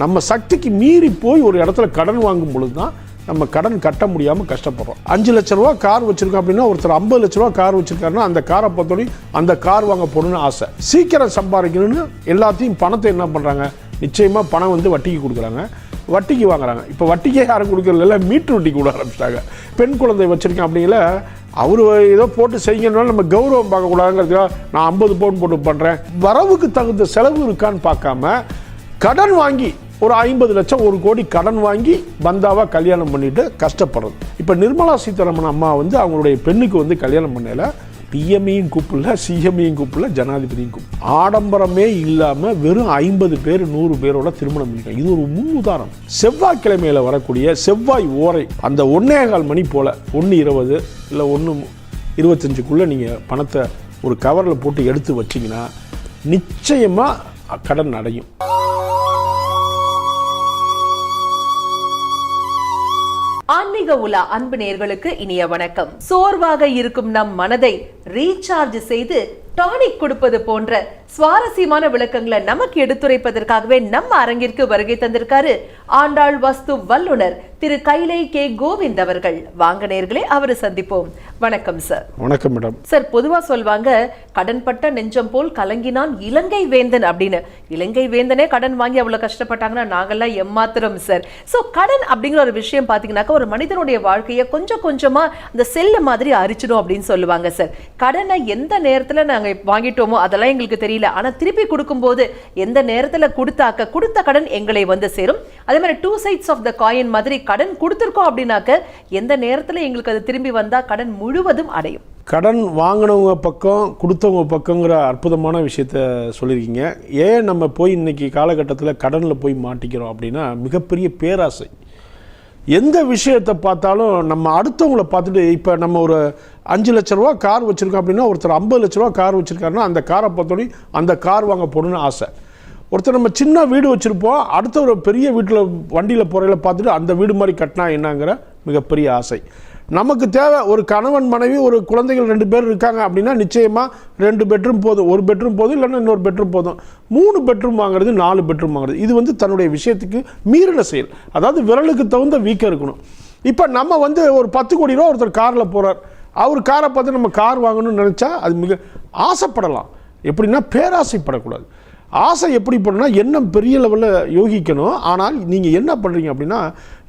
நம்ம சக்திக்கு மீறி போய் ஒரு இடத்துல கடன் வாங்கும் பொழுது தான் நம்ம கடன் கட்ட முடியாமல் கஷ்டப்படுறோம். அஞ்சு லட்ச ரூபா கார் வச்சிருக்கோம் அப்படின்னா ஒருத்தர் ஐம்பது லட்ச ரூபா கார் வச்சிருக்காருன்னா அந்த காரை பார்த்தோன்னே அந்த கார் வாங்க போகணும்னு ஆசை. சீக்கிரம் சம்பாதிக்கணும்னு எல்லாத்தையும் பணத்தை என்ன பண்ணுறாங்க நிச்சயமாக பணம் வந்து வட்டிக்கு கொடுக்குறாங்க. வட்டிக்கு வாங்குறாங்க. இப்போ வட்டிக்கே யாரும் கொடுக்கறது இல்லை வட்டி கூட ஆரம்பிச்சிட்டாங்க. பெண் குழந்தை வச்சுருக்கேன் அப்படிங்கிற அவர் ஏதோ போட்டு செய்யணும்னாலும் நம்ம கௌரவம் பார்க்கக்கூடாதுங்கிறதுக்காக நான் ஐம்பது பவுன் போட்டு பண்ணுறேன் வரவுக்கு தகுந்த செலவு இருக்கான்னு பார்க்காம கடன் வாங்கி ஒரு ஐம்பது லட்சம் ஒரு கோடி கடன் வாங்கி பந்தாவா கல்யாணம் பண்ணிட்டு கஷ்டப்படுறது. இப்போ நிர்மலா சீதாராமன் அம்மா வந்து அவங்களுடைய பெண்ணுக்கு வந்து கல்யாணம் பண்ணல. பிஎம்இயும் கூப்பிடல சிஎம்இயும் கூப்பிடல ஜனாதிபதியும் கூப்பிடல. ஆடம்பரமே இல்லாமல் வெறும் ஐம்பது பேர் நூறு பேரோட திருமணம் பண்ணிக்கலாம் இது ஒரு முன் உதாரணம் செவ்வாய்க்கிழமையில் வரக்கூடிய செவ்வாய் ஓரை அந்த ஒன்னே கால் மணி போல் ஒன்று இருபது இல்லை ஒன்று இருபத்தஞ்சுக்குள்ளே நீங்கள் பணத்தை ஒரு கவரில் போட்டு எடுத்து வச்சிங்கன்னா நிச்சயமாக கடன் அடையும். ஆன்மீக உலா அன்பு நேர்களுக்கு இனிய வணக்கம். சோர்வாக இருக்கும் நம் மனதை ரீசார்ஜ் செய்து டானிக் கொடுப்பது போன்ற சுவாரஸ்யமான விளக்கங்களை நமக்கு எடுத்துரைப்பதற்காகவே நம்ம அரங்கிற்கு வருகை தந்திருக்காரு ஆண்டாள் வஸ்து வல்லுனர் திரு கைலை கே கோவிந்த் அவர்கள். வாங்க நேர்களே அவரை சந்திப்போம். வணக்கம் சார். வணக்கம் மேடம். சார் பொதுவா சொல்வாங்க கடன்பட்ட நெஞ்சம் போல் கலங்கினான் இலங்கை வேந்தன் அப்படின்னு. இலங்கை வேந்தனே கடன் வாங்கி அவ்வளவு கஷ்டப்பட்டாங்கன்னா நாங்கெல்லாம் எம்மாத்திரம் சார். சோ கடன் அப்படிங்கிற ஒரு விஷயம் பாத்தீங்கன்னாக்கா ஒரு மனிதனுடைய வாழ்க்கையை கொஞ்சம் கொஞ்சமா அந்த செல்லு மாதிரி அரிச்சிடும் அப்படின்னு சொல்லுவாங்க சார். கடனை எந்த நேரத்துல நாங்க வாங்கிட்டோமோ அதெல்லாம் எங்களுக்கு தெரியல. ஆனா திருப்பி கொடுக்கும்போது எந்த நேரத்தில் கொடுத்தாக்க கொடுத்த கடன் எங்களை வந்து சேரும். அதே மாதிரி two sides of the coin மாதிரி கடன் கொடுத்துருக்கோம் அப்படின்னாக்க எந்த நேரத்தில் எங்களுக்கு அது திரும்பி வந்தால் கடன் முழுவதும் அடையும். கடன் வாங்கினவங்க பக்கம் கொடுத்தவங்க பக்கங்கிற அற்புதமான விஷயத்த சொல்லியிருக்கீங்க. ஏன் நம்ம போய் இன்னைக்கு காலகட்டத்தில் கடனில் போய் மாட்டிக்கிறோம் அப்படின்னா மிகப்பெரிய பேராசை. எந்த விஷயத்தை பார்த்தாலும் நம்ம அடுத்தவங்கள பார்த்துட்டு இப்போ நம்ம ஒரு அஞ்சு லட்ச ரூபா கார் வச்சுருக்கோம் அப்படின்னா ஒருத்தர் ஐம்பது லட்ச ரூபா கார் வச்சுருக்காருன்னா அந்த காரை பார்த்தோன்னே அந்த கார் வாங்க போகணும்னு ஆசை. ஒருத்தர் நம்ம சின்ன வீடு வச்சுருப்போம் அடுத்த ஒரு பெரிய வீட்டில் வண்டியில் போகிறத பார்த்துட்டு அந்த வீடு மாதிரி கட்டினா என்னங்கிற மிகப்பெரிய ஆசை. நமக்கு தேவை ஒரு கணவன் மனைவி ஒரு குழந்தைகள் ரெண்டு பேர் இருக்காங்க அப்படின்னா நிச்சயமாக ரெண்டு பெட்ரூம் போதும். ஒரு பெட்ரூம் போதும் இல்லைன்னா இன்னொரு பெட்ரூம் போதும். மூணு பெட்ரூம் வாங்குறது நாலு பெட்ரூம் வாங்குறது. இது வந்து தன்னுடைய விஷயத்துக்கு மீறின செயல். அதாவது விரலுக்கு தகுந்த வீக்கம் இருக்கணும். இப்போ நம்ம வந்து ஒரு பத்து கோடி ரூபா ஒருத்தர் காரில் போகிறார் அவர் காரை பார்த்து நம்ம கார் வாங்கணும்னு நினச்சா அது மிக ஆசைப்படலாம். எப்படின்னா பேராசைப்படக்கூடாது. ஆசை எப்படி பண்ணணும்னா எண்ணம் பெரிய லெவலில் யோகிக்கணும். ஆனால் நீங்கள் என்ன பண்ணுறீங்க அப்படின்னா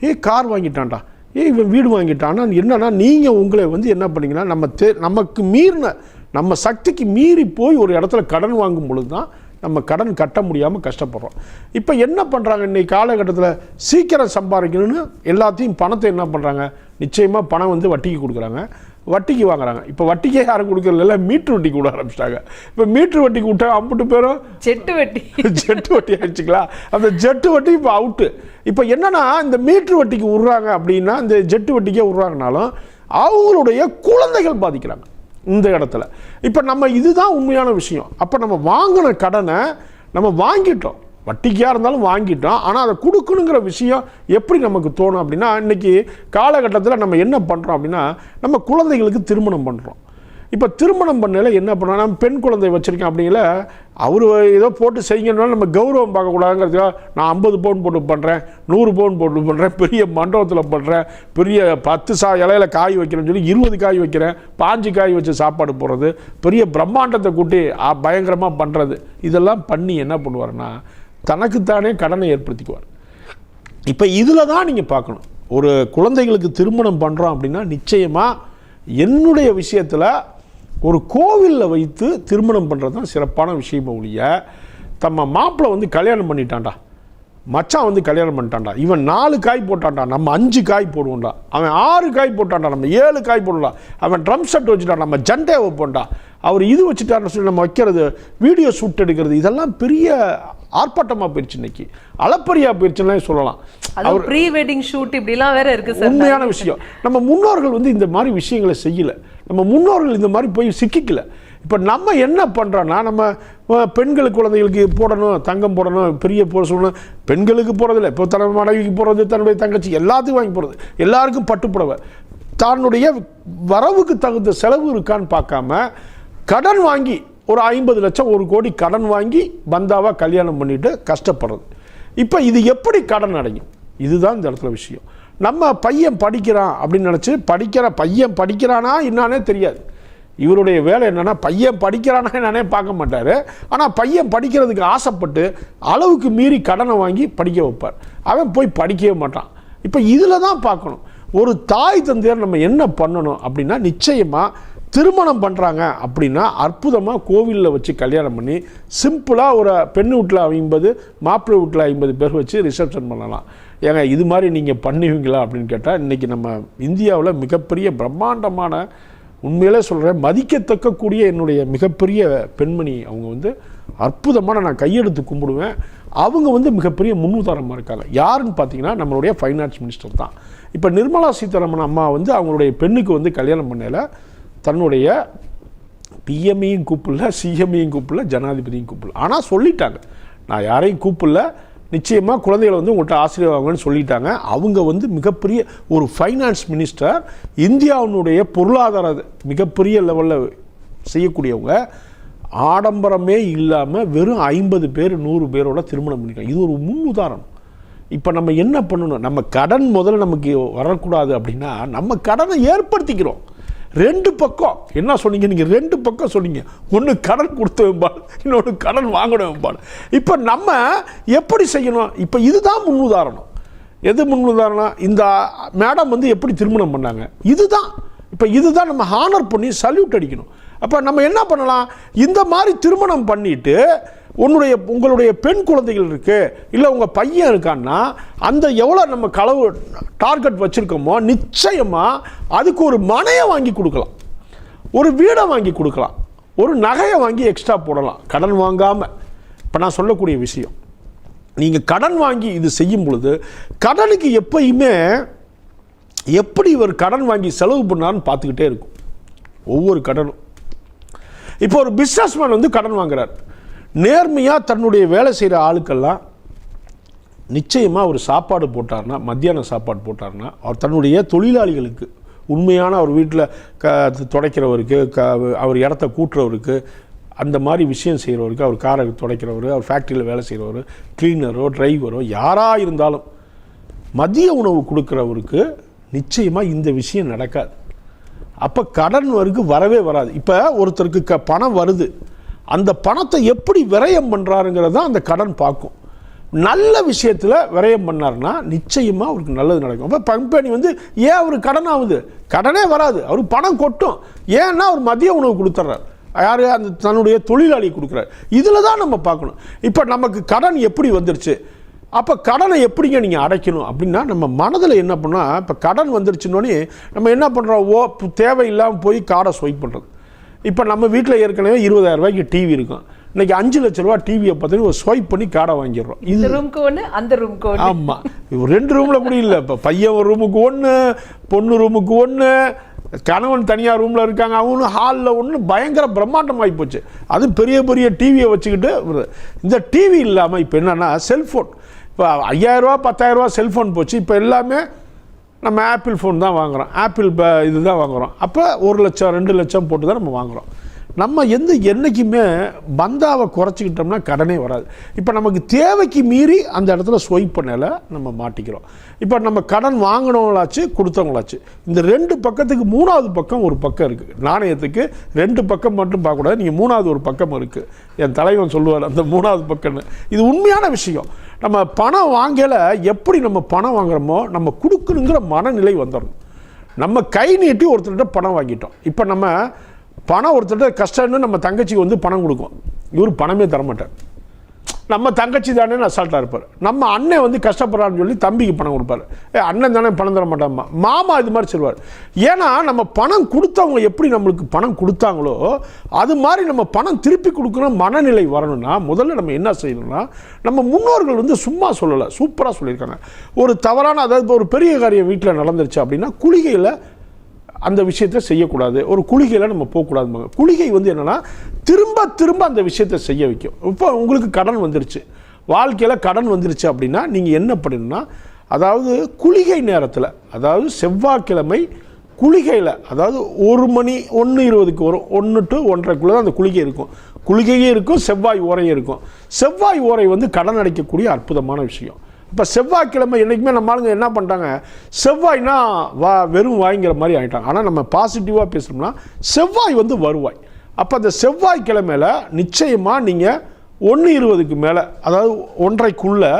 ஏ கார் வாங்கிட்டான்டா. ஏ இவன் வீடு வாங்கிட்டான்னா என்னன்னா நீங்கள் உங்களை வந்து என்ன பண்ணீங்கன்னா நம்ம தே நமக்கு மீறின நம்ம சக்திக்கு மீறி போய் ஒரு இடத்துல கடன் வாங்கும் பொழுது தான் நம்ம கடன் கட்ட முடியாமல் கஷ்டப்படுறோம். இப்போ என்ன பண்ணுறாங்க இன்றைக்கி காலகட்டத்தில் சீக்கிரம் சம்பாதிக்கணும்னு எல்லாத்தையும் பணத்தை என்ன பண்ணுறாங்க நிச்சயமாக பணம் வந்து வட்டிக்கு கொடுக்குறாங்க. வட்டிக்கு வாங்குறாங்க. இப்போ வட்டிக்கே யாரும் கொடுக்கறது இல்லை மீட்ரு வட்டி கூட ஆரம்பிச்சிட்டாங்க. இப்போ மீட்ரு வட்டிக்கு விட்டா அம்புட்டு பேரும் செட்டு வெட்டி. ஜெட்டு வட்டி ஆயிடுச்சுங்களா? அந்த ஜெட்டு வட்டி இப்போ அவுட்டு. இப்போ என்னன்னா இந்த மீட்ரு வட்டிக்கு விட்றாங்க அப்படின்னா இந்த ஜெட்டு வட்டிக்கே விட்றாங்கனாலும் அவங்களுடைய குழந்தைகள் பாதிக்கிறாங்க இந்த இடத்துல. இப்போ நம்ம இதுதான் உண்மையான விஷயம். அப்போ நம்ம வாங்கின கடனை நம்ம வாங்கிட்டோம். வட்டிக்காக இருந்தாலும் வாங்கிட்டோம் ஆனால் அதை கொடுக்கணுங்கிற விஷயம் எப்படி நமக்கு தோணும் அப்படின்னா இன்னைக்கு காலகட்டத்தில் நம்ம என்ன பண்ணுறோம் அப்படின்னா நம்ம குழந்தைகளுக்கு திருமணம் பண்ணுறோம் இப்போ திருமணம் பண்ணல என்ன பண்ணோம் பெண் குழந்தை வச்சுருக்கேன் அப்படிங்கிற அவர் ஏதோ போட்டு செய்யணும்னாலும் நம்ம கௌரவம் பார்க்கக்கூடாதுங்கிறதுக்காக நான் ஐம்பது பவுன் போட்டு பண்ணுறேன் நூறு பவுன் போட்டு பண்ணுறேன் பெரிய மண்டபத்தில் பண்ணுறேன் பெரிய பத்து சா இலையில காய் வைக்கிறேன்னு சொல்லி இருபது காய் வைக்கிறேன் பாஞ்சு காய் வச்சு சாப்பாடு போடுறது பெரிய பிரம்மாண்டத்தை கூட்டி பயங்கரமாக பண்ணுறது இதெல்லாம் பண்ணி என்ன பண்ணுவாருன்னா தனக்குத்தானே கடனை ஏற்படுத்திக்குவார். இப்போ இதில் தான் நீங்கள் பார்க்கணும். ஒரு குழந்தைகளுக்கு திருமணம் பண்ணுறோம் அப்படின்னா நிச்சயமாக என்னுடைய விஷயத்தில் ஒரு கோவிலில் வைத்து திருமணம் பண்ணுறது தான் சிறப்பான விஷயமா ஒழிய தம்ம மாப்பிள்ளை வந்து கல்யாணம் பண்ணிட்டான்டா. மச்சான் வந்து கல்யாணம் பண்ணிட்டான்டா. இவன் நாலு காய் போட்டான்டா. நம்ம அஞ்சு காய் போடுவோம்டா. அவன் ஆறு காய் போட்டான்டா. நம்ம ஏழு காய் போடுவோம்டா. அவன் ட்ரம் செட் வச்சுட்டான் நம்ம ஜண்டே வைப்போம்டா. அவர் இது வச்சுட்டாருன்னு சொல்லி நம்ம வைக்கிறது வீடியோ ஷூட் எடுக்கிறது இதெல்லாம் பெரிய ஆர்ப்பாட்டமாக போயிடுச்சு இன்னைக்கு. அளப்பரியா போயிடுச்சுன்னே சொல்லலாம். அது ப்ரீ வெட்டிங் ஷூட் இப்படிலாம் வேற இருக்கு சார். உண்மையான விஷயம். நம்ம முன்னோர்கள் வந்து இந்த மாதிரி விஷயங்களை செய்யல. நம்ம முன்னோர்கள் இந்த மாதிரி போய் சிக்கிக்கல. இப்போ நம்ம என்ன பண்ணுறோன்னா நம்ம பெண்களுக்கு குழந்தைகளுக்கு போடணும் தங்கம் போடணும் பெரிய போட சொல்லணும். பெண்களுக்கு போகிறதில்ல இப்போ தன் மனைவிக்கு போகிறது தன்னுடைய தங்கச்சி எல்லாத்துக்கும் வாங்கி போகிறது எல்லாருக்கும் பட்டுப்புடவை. தன்னுடைய வரவுக்கு தகுந்த செலவு இருக்கான்னு பார்க்காம கடன் வாங்கி ஒரு ஐம்பது லட்சம் ஒரு கோடி கடன் வாங்கி பந்தாவாக கல்யாணம் பண்ணிட்டு கஷ்டப்படுறது. இப்போ இது எப்படி கடன் அடையும்? இதுதான் இந்த இடத்துல விஷயம். நம்ம பையன் படிக்கிறான் அப்படின்னு நினச்சி படிக்கிற பையன் படிக்கிறானா என்னானே தெரியாது. இவருடைய வேலை என்னென்னா பையன் படிக்கிறானா என்னன்னே பார்க்க மாட்டார். ஆனால் பையன் படிக்கிறதுக்கு ஆசைப்பட்டு அளவுக்கு மீறி கடனை வாங்கி படிக்க வைப்பார். அவன் போய் படிக்கவே மாட்டான். இப்போ இதில் தான் பார்க்கணும். ஒரு தாய் தந்தையர் நம்ம என்ன பண்ணணும் அப்படின்னா நிச்சயமாக திருமணம் பண்ணுறாங்க அப்படின்னா அற்புதமாக கோவிலில் வச்சு கல்யாணம் பண்ணி சிம்பிளாக ஒரு பெண் வீட்டில் ஐம்பது மாப்பிள்ளை வீட்டில் ஐம்பது பேர் வச்சு ரிசப்ஷன் பண்ணலாம். ஏங்க இது மாதிரி நீங்கள் பண்ணுவீங்களா அப்படின்னு கேட்டால் இன்றைக்கி நம்ம இந்தியாவில் மிகப்பெரிய பிரம்மாண்டமான உண்மையிலே சொல்கிறேன் மதிக்கத்தக்கக்கூடிய என்னுடைய மிகப்பெரிய பெண்மணி அவங்க வந்து அற்புதமான நான் கையெடுத்து கும்பிடுவேன். அவங்க வந்து மிகப்பெரிய முன்னுதாரணமாக இருக்காங்க. யாருன்னு பார்த்தீங்கன்னா நம்மளுடைய ஃபைனான்ஸ் மினிஸ்டர் தான். இப்போ நிர்மலா சீதாராமன் அம்மா வந்து அவங்களுடைய பெண்ணுக்கு வந்து கல்யாணம் பண்ணல தன்னுடைய பிஎம்ஐயும் கூப்பிடல சிஎம்ஐயும் கூப்பிடல ஜனாதிபதியும் கூப்பிடல. ஆனால் சொல்லிட்டாங்க நான் யாரையும் கூப்பிடல நிச்சயமாக குழந்தைகளை வந்து உங்கள்கிட்ட ஆசிரியர் வாங்கன்னு சொல்லிட்டாங்க. அவங்க வந்து மிகப்பெரிய ஒரு ஃபைனான்ஸ் மினிஸ்டர் இந்தியாவினுடைய பொருளாதார மிகப்பெரிய லெவலில் செய்யக்கூடியவங்க. ஆடம்பரமே இல்லாமல் வெறும் ஐம்பது பேர் நூறு பேரோட திருமணம் பண்ணிக்கலாம். இது ஒரு முன் உதாரணம். இப்போ நம்ம என்ன பண்ணணும்? நம்ம கடன் முதல்ல நமக்கு வரக்கூடாது அப்படின்னா நம்ம கடனை ஏற்படுத்திக்கிறோம். ரெண்டு பக்கம். என்ன சொன்னீங்க? நீங்கள் ரெண்டு பக்கம் சொன்னீங்க. ஒன்று கடன் கொடுத்த வெம்பாடு இன்னொன்று கடன் வாங்கணும் வெம்பாடு இப்போ நம்ம எப்படி செய்யணும்? இப்போ இதுதான் முன்னுதாரணம். எது முன்னுதாரணம்? இந்த மேடம் வந்து எப்படி திருமணம் பண்ணாங்க? இதுதான். இப்போ இதுதான் நம்ம ஹானர் பண்ணி சல்யூட் அடிக்கணும். அப்போ நம்ம என்ன பண்ணலாம்? இந்த மாதிரி திருமணம் பண்ணிட்டு உன்னுடைய உங்களுடைய பெண் குழந்தைகள் இருக்குது இல்லை உங்கள் பையன் இருக்கான்னா அந்த எவ்வளோ நம்ம களவு டார்கெட் வச்சுருக்கோமோ நிச்சயமாக அதுக்கு ஒரு மனையை வாங்கி கொடுக்கலாம். ஒரு வீடை வாங்கி கொடுக்கலாம். ஒரு நகையை வாங்கி எக்ஸ்ட்ரா போடலாம். கடன் வாங்காமல் இப்போ நான் சொல்லக்கூடிய விஷயம். நீங்கள் கடன் வாங்கி இது செய்யும் பொழுது கடனுக்கு எப்பயுமே எப்படி இவர் கடன் வாங்கி செலவு பண்ணான்னு பார்த்துக்கிட்டே இருக்கும். ஒவ்வொரு கடனும். இப்போ ஒரு பிஸ்னஸ்மேன் வந்து கடன் வாங்குறார். நேர்மையாக தன்னுடைய வேலை செய்கிற ஆளுக்கெல்லாம் நிச்சயமாக ஒரு சாப்பாடு போட்டார்னா மத்தியான சாப்பாடு போட்டார்னா அவர் தன்னுடைய தொழிலாளிகளுக்கு உண்மையான அவர் வீட்டில் க துடைக்கிறவருக்கு க அவர் இடத்த கூட்டுறவருக்கு அந்த மாதிரி விஷயம் செய்கிறவருக்கு அவர் காரை துடைக்கிறவர் அவர் ஃபேக்ட்ரியில் வேலை செய்கிறவர் க்ளீனரோ டிரைவரோ யாராக இருந்தாலும் மதிய உணவு கொடுக்குறவருக்கு நிச்சயமாக இந்த விஷயம் நடக்காது. அப்போ கடன் வரைக்கும் வரவே வராது. இப்போ ஒருத்தருக்கு க பணம் வருது. அந்த பணத்தை எப்படி விரயம் பண்ணுறாருங்கிறது தான் அந்த கடன் பார்க்கும். நல்ல விஷயத்தில் விரயம் பண்ணார்னா நிச்சயமாக அவருக்கு நல்லது நடக்கும். அப்போ கம்பெனி வந்து ஏன் அவர் கடன் ஆகுது? கடனே வராது. அவருக்கு பணம் கொட்டும். ஏன்னா அவர் மதிய உணவு கொடுத்துட்றாரு யார்? அந்த தன்னுடைய தொழிலாளி கொடுக்குறாரு. இதில் தான் நம்ம பார்க்கணும். இப்போ நமக்கு கடன் எப்படி வந்துருச்சு? அப்போ கடனை எப்படிங்க நீங்கள் அடைக்கணும் அப்படின்னா நம்ம மனதில் என்ன பண்ணால் இப்போ கடன் வந்துருச்சுன்னொன்னே நம்ம என்ன பண்ணுறோம் ஓ தேவையில்லாமல் போய் காடை ஸ்வைப் பண்ணுறது இப்போ நம்ம வீட்டில் ஏற்கனவே இருபதாயிரம் ரூபாய்க்கு டிவி இருக்கும். இன்னைக்கு அஞ்சு லட்ச ரூபா டிவியை பார்த்தீங்கன்னா ஒரு ஸ்வைப் பண்ணி காடை வாங்கிடுறோம். இது இந்த ரூம்க்கு ஒண்ணு அந்த ரூம்க்கு ஒண்ணு. ஆமா. இவ ரெண்டு ரூம்ல கூட இல்லை இப்போ பையன் ஒரு ரூமுக்கு ஒன்று பொண்ணு ரூமுக்கு ஒன்று கணவன் தனியார் ரூமில் இருக்காங்க. அவனும் ஹாலில் ஒன்று பயங்கர பிரம்மாண்டமாகி போச்சு. அது பெரிய பெரிய டிவியை வச்சுக்கிட்டு. இந்த டிவி இல்லாமல் இப்போ என்னன்னா செல்ஃபோன் இப்போ ஐயாயிரரூவா பத்தாயிரரூவா செல்ஃபோன் போச்சு. இப்போ எல்லாமே நம்ம ஆப்பிள் ஃபோன் தான் வாங்குறோம். ஆப்பிள் ப- இதுதான் வாங்குறோம். அப்போ ஒரு லட்சம் ரெண்டு லட்சம் போட்டு தான் நம்ம வாங்குறோம். நம்ம எந்த என்றைக்குமே பந்தாவை குறைச்சிக்கிட்டோம்னா கடனே வராது. இப்போ நமக்கு தேவைக்கு மீறி அந்த இடத்துல ஸ்வைப் பண்ணலை நம்ம மாட்டிக்கிறோம். இப்போ நம்ம கடன் வாங்கினவங்களாச்சு கொடுத்தவங்களாச்சு. இந்த ரெண்டு பக்கத்துக்கு மூணாவது பக்கம் ஒரு பக்கம் இருக்குது நாணயத்துக்கு ரெண்டு பக்கம் மட்டும் பார்க்கக்கூடாது. நீங்கள் மூணாவது ஒரு பக்கம் இருக்குது என் தலைவன் சொல்லுவார் அந்த மூணாவது பக்கம்னு. இது உண்மையான விஷயம். நம்ம பணம் வாங்கலை எப்படி நம்ம பணம் வாங்குறோமோ நம்ம கொடுக்கணுங்கிற மனநிலை வந்துடணும் நம்ம கை நீட்டி ஒருத்தர்கிட்ட பணம் வாங்கிட்டோம். இப்போ நம்ம பணம் ஒருத்தர்கிட்ட கஷ்டம்னு நம்ம தங்கச்சிக்கு வந்து பணம் கொடுக்கும். இவர் பணமே தரமாட்டார். நம்ம தங்கச்சி தானே அசால்ட்டாக இருப்பார். நம்ம அண்ணன் வந்து கஷ்டப்படுறான்னு சொல்லி தம்பிக்கு பணம் கொடுப்பாரு. ஏ அண்ணன் தானே பணம் தர மாட்டாம்மா மாமா இது மாதிரி சொல்லுவார். ஏன்னா நம்ம பணம் கொடுத்தவங்க எப்படி நம்மளுக்கு பணம் கொடுத்தாங்களோ அது மாதிரி நம்ம பணம் திருப்பி கொடுக்கணும் மனநிலை வரணும்னா முதல்ல நம்ம என்ன செய்யணும்னா நம்ம முன்னோர்கள் வந்து சும்மா சொல்லலை சூப்பராக சொல்லியிருக்காங்க. ஒரு தவறான அதாவது இப்போ ஒரு பெரிய காரியம் வீட்டில் நடந்துருச்சு அப்படின்னா குளிகையில் அந்த விஷயத்தை செய்யக்கூடாது. ஒரு குளிகையில் நம்ம போகக்கூடாதுமாங்க குளிகை வந்து என்னன்னா திரும்ப திரும்ப அந்த விஷயத்தை செய்ய வைக்கும். இப்போ உங்களுக்கு கடன் வந்துருச்சு. வாழ்க்கையில் கடன் வந்துருச்சு அப்படின்னா நீங்கள் என்ன பண்ணணும்னா அதாவது குளிகை நேரத்தில் அதாவது செவ்வாய்க்கிழமை குளிகையில் அதாவது ஒரு மணி ஒன்று இருபதுக்கு வரும். ஒன்று டு ஒன்றரைக்குள்ளே தான் அந்த குளிகை இருக்கும். குளிகையும் இருக்கும் செவ்வாய் ஓரையும் இருக்கும். செவ்வாய் ஓரை வந்து கடன் அடைக்கக்கூடிய அற்புதமான விஷயம். இப்போ செவ்வாய்க்கிழமை என்றைக்குமே நம்ம ஆளுங்க என்ன பண்ணிட்டாங்க? செவ்வாய்னா வா வெறும் வாய்ங்கிற மாதிரி ஆகிட்டாங்க ஆனால் நம்ம பாசிட்டிவாக பேசுகிறோம்னா செவ்வாய் வந்து வருவாய். அப்போ அந்த செவ்வாய்க்கிழமையில் நிச்சயமாக நீங்கள் ஒன்று இருபதுக்கு மேலே அதாவது ஒன்றைக்குள்ளே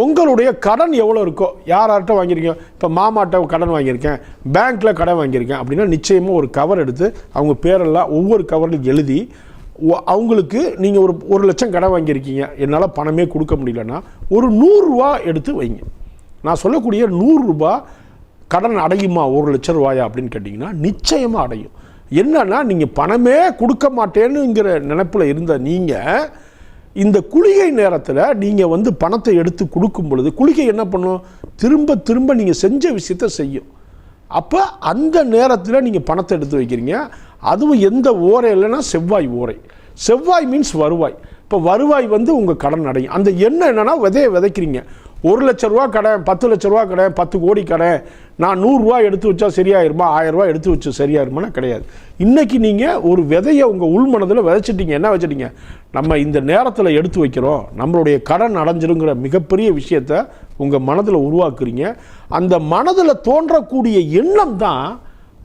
உங்களுடைய கடன் எவ்வளோ இருக்கோ யார்கிட்ட வாங்கியிருக்கீங்க? இப்போ மாமாட்ட கடன் வாங்கியிருக்கேன் பேங்க்கில் கடன் வாங்கியிருக்கேன் அப்படின்னா நிச்சயமாக ஒரு கவர் எடுத்து அவங்க பேரெல்லாம் ஒவ்வொரு கவர்லையும் எழுதி அவங்களுக்கு நீங்கள் ஒரு ஒரு லட்சம் கடன் வாங்கியிருக்கீங்க. என்னால் பணமே கொடுக்க முடியலன்னா ஒரு நூறுரூவா எடுத்து வைங்க. நான் சொல்லக்கூடிய நூறுரூபா கடன் அடையுமா? ஒரு லட்சம் ரூபாயா அப்படின்னு கேட்டிங்கன்னா நிச்சயமாக அடையும். என்னன்னா நீங்கள் பணமே கொடுக்க மாட்டேனுங்கிற நினப்பில் இருந்த நீங்கள் இந்த குளிகை நேரத்தில் நீங்கள் வந்து பணத்தை எடுத்து கொடுக்கும் பொழுது குளிகை என்ன பண்ணும்? திரும்ப திரும்ப நீங்கள் செஞ்ச விஷயத்த செய்யும். அப்போ அந்த நேரத்தில் நீங்கள் பணத்தை எடுத்து வைக்கிறீங்க. அதுவும் எந்த ஓரை இல்லைன்னா செவ்வாய் ஓரை. செவ்வாய் மீன்ஸ் வருவாய். இப்போ வருவாய் வந்து உங்கள் கடன் அடையும். அந்த எண்ணம் என்னென்னா விதையை விதைக்கிறீங்க. ஒரு லட்ச ரூபா கடன் பத்து லட்ச ரூபா கடன் பத்து கோடி கடன். நான் நூறுரூவா எடுத்து வச்சா சரியாயிருமா? ஆயிரரூவா எடுத்து வச்சு சரியாயிருமானா கிடையாது. இன்றைக்கி நீங்கள் ஒரு விதையை உங்கள் உள்மனதில் விதைச்சிட்டீங்க. என்ன வச்சிட்டீங்க நம்ம இந்த நேரத்தில் எடுத்து வைக்கிறோம். நம்மளுடைய கடன் அடைஞ்சிருங்கிற மிகப்பெரிய விஷயத்தை உங்கள் மனதில் உருவாக்குறீங்க. அந்த மனதில் தோன்றக்கூடிய எண்ணம் தான்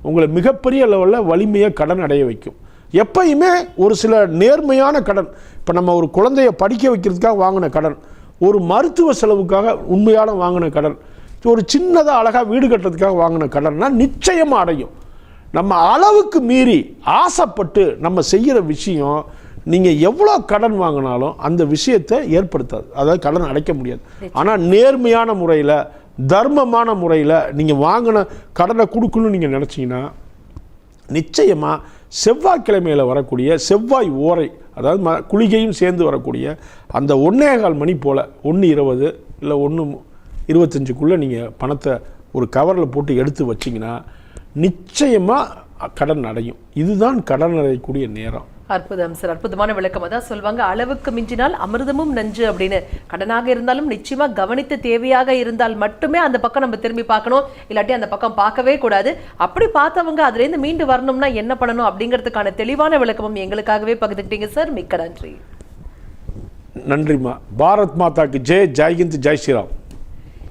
உங்களை மிகப்பெரிய லெவலில் வலிமையாக கடன் அடைய வைக்கும். எப்பயுமே ஒரு சில நேர்மையான கடன் இப்போ நம்ம ஒரு குழந்தைய படிக்க வைக்கிறதுக்காக வாங்கின கடன் ஒரு மருத்துவ செலவுக்காக உண்மையான வாங்கின கடன் ஒரு சின்னதாக அழகாக வீடு கட்டுறதுக்காக வாங்கின கடன்னா நிச்சயமாக அடையும். நம்ம அளவுக்கு மீறி ஆசைப்பட்டு நம்ம செய்கிற விஷயம் நீங்கள் எவ்வளோ கடன் வாங்கினாலும் அந்த விஷயத்தை ஏற்படுத்தாது. அதாவது கடன் அடைக்க முடியாது. ஆனால் நேர்மையான முறையில் தர்மமான முறையில் நீங்கள் வாங்கின கடனை கொடுக்கணும்னு நீங்கள் நினச்சிங்கன்னா நிச்சயமாக செவ்வாய்க்கிழமையில் வரக்கூடிய செவ்வாய் ஓரை அதாவது ம குளிகையும் சேர்ந்து வரக்கூடிய அந்த ஒன்றே கால் மணி போல் ஒன்று இருபது இல்லை ஒன்று இருபத்தஞ்சுக்குள்ளே நீங்கள் பணத்தை ஒரு கவரில் போட்டு எடுத்து வச்சிங்கன்னா நிச்சயமாக கடன் அடையும். இதுதான் கடன் அடையக்கூடிய நேரம். அற்புதம் சார். அற்புதமான விளக்கம். அதான் சொல்லுவாங்க அளவுக்கு மிஞ்சினால் அமிர்தமும் நஞ்சு அப்படின்னு. கடனாக இருந்தாலும் நிச்சயமா கவனித்து தேவையாக இருந்தால் மட்டுமே அந்த பக்கம் நம்ம திரும்பி பார்க்கணும். இல்லாட்டி அந்த பக்கம் பார்க்கவே கூடாது. அப்படி பார்த்தவங்க அதுலேருந்து மீண்டு வரணும்னா என்ன பண்ணணும் அப்படிங்கிறதுக்கான தெளிவான விளக்கமும் எங்களுக்காகவே பகிர்ந்துக்கிட்டீங்க சார். மிக்க நன்றி. நன்றிம்மா. பாரத் மாதாக்கு ஜெய். ஜெய்ஹிந்த். ஜெய் ஸ்ரீராம்.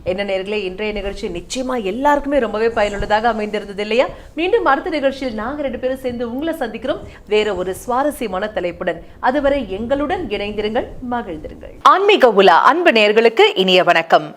என்ன நேர்களே இன்றைய நிகழ்ச்சி நிச்சயமா எல்லாருக்குமே ரொம்பவே பயனுள்ளதாக அமைந்திருந்தது இல்லையா? மீண்டும் அடுத்த நிகழ்ச்சியில் நாங்க ரெண்டு பேரும் சேர்ந்து உங்களை சந்திக்கிறோம். வேற ஒரு சுவாரஸ்யமான தலைப்புடன். அதுவரை எங்களுடன் இணைந்திருங்கள் மகிழ்ந்திருங்கள். ஆன்மீக உலா அன்பு நேர்களுக்கு இனிய வணக்கம்.